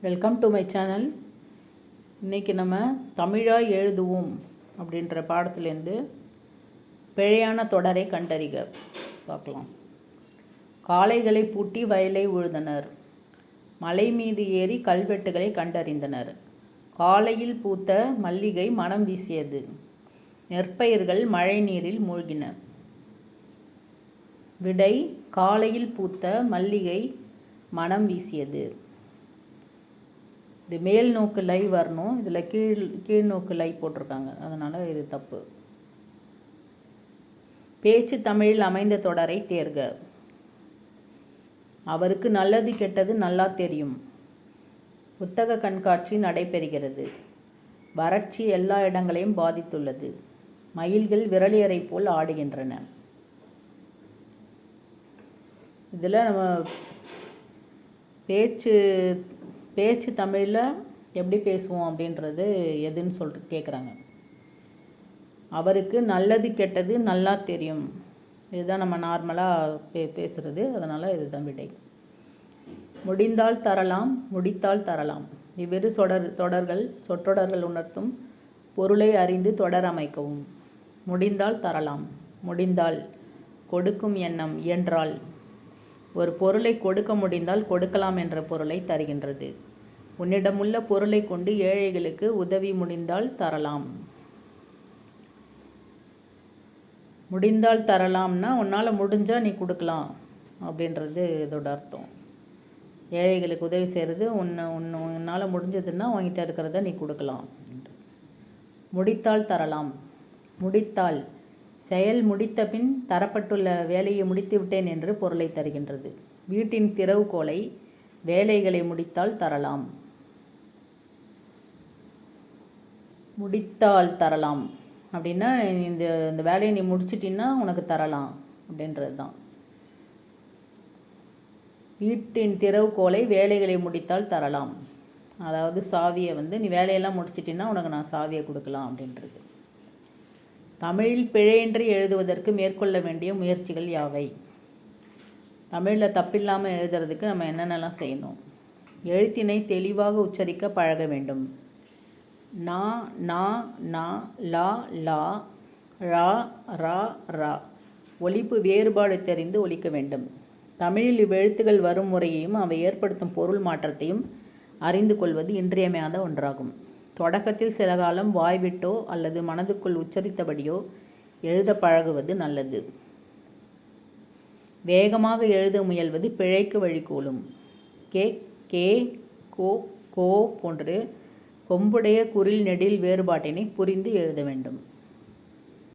Welcome to my channel இன்றைக்கி நம்ம தமிழாக எழுதுவோம் அப்படின்ற பாடத்துலேருந்து பிழையான தொடரை கண்டறிக. பார்க்கலாம். காளைகளை பூட்டி வயலை உழுதனர். மலை மீது ஏறி கல்வெட்டுகளை கண்டறிந்தனர். காலையில் பூத்த மல்லிகை மனம் வீசியது. நெற்பயிர்கள் மழை நீரில் மூழ்கின. விடை காலையில் பூத்த மல்லிகை மனம் வீசியது. இது மேல் நோக்கு லை வரணும். இதில் கீழ் கீழ் நோக்கு லை போட்டிருக்காங்க. அதனால் இது தப்பு. பேச்சு தமிழில் அமைந்த தொடரை தேர்க. அவருக்கு நல்லது கெட்டது நல்லா தெரியும். புத்தக கண்காட்சி நடைபெறுகிறது. வறட்சி எல்லா இடங்களையும் பாதித்துள்ளது. மயில்கள் விரலியரை போல் ஆடுகின்றன. இதில் நம்ம பேச்சு பேச்சு தமிழில் எப்படி பேசுவோம் அப்படின்றது எதுன்னு சொல்லிட்டு கேட்குறாங்க அவருக்கு நல்லது கெட்டது நல்லா தெரியும். இதுதான் நம்ம நார்மலாக பே பேசுகிறது அதனால் இதுதான் விடை. முடிந்தால் தரலாம் முடித்தால் தரலாம். இவ்விரு சொடர் தொடர்கள் சொற்றொடர்கள் உணர்த்தும் பொருளை அறிந்து தொடர் அமைக்கவும். முடிந்தால் தரலாம் முடிந்தால் கொடுக்கும் எண்ணம் இயன்றால் ஒரு பொருளை கொடுக்க முடிந்தால் கொடுக்கலாம் என்ற பொருளை தருகின்றது. உன்னிடமுள்ள பொருளை கொண்டு ஏழைகளுக்கு உதவி முடிந்தால் தரலாம். முடிந்தால் தரலாம்னா உன்னால் முடிஞ்சால் நீ கொடுக்கலாம் அப்படின்றது இதோட அர்த்தம். ஏழைகளுக்கு உதவி செய்கிறது உன்னை உன்னை உன்னால் முடிஞ்சதுன்னா உங்ககிட்ட இருக்கிறத நீ கொடுக்கலாம். முடித்தால் தரலாம். முடித்தால் செயல் முடித்த பின் தரப்பட்டுள்ள வேலையை முடித்துவிட்டேன் என்று பொருளை தருகின்றது. வீட்டின் திறவுகோலை வேலைகளை முடித்தால் தரலாம். முடித்தால் தரலாம். அப்படின்னா இந்த இந்த வேலையை நீ முடிச்சிட்டின்னா உனக்கு தரலாம் அப்படின்றது தான். வீட்டின் திறவுகோலை வேலைகளை முடித்தால் தரலாம். அதாவது சாவியை வந்து நீ வேலையெல்லாம் முடிச்சிட்டின்னா உனக்கு நான் சாவியை கொடுக்கலாம் அப்படின்றது. தமிழில் பிழையின்றி எழுதுவதற்கு மேற்கொள்ள வேண்டிய முயற்சிகள் யாவை? தமிழில் தப்பில்லாமல் எழுதுறதுக்கு நம்ம என்னென்னலாம் செய்யணும்? எழுத்தினை தெளிவாக உச்சரிக்க பழக வேண்டும். நா நா நா லா லா ரா ரா ரா. ஒழிப்பு வேறுபாடு தெரிந்து ஒழிக்க வேண்டும். தமிழில் இவ்வெழுத்துகள் வரும் முறையையும் அவை ஏற்படுத்தும் பொருள் மாற்றத்தையும் அறிந்து கொள்வது இன்றியமையாத ஒன்றாகும். தொடக்கத்தில் சில காலம் வாய்விட்டோ அல்லது மனதுக்குள் உச்சரித்தபடியோ எழுத பழகுவது நல்லது. வேகமாக எழுத முயல்வது பிழைக்கு வழிகோலும். கே கே கோ கோ போன்று கொம்புடைய குரில் நெடில் வேறுபாட்டினை புரிந்து எழுத வேண்டும்.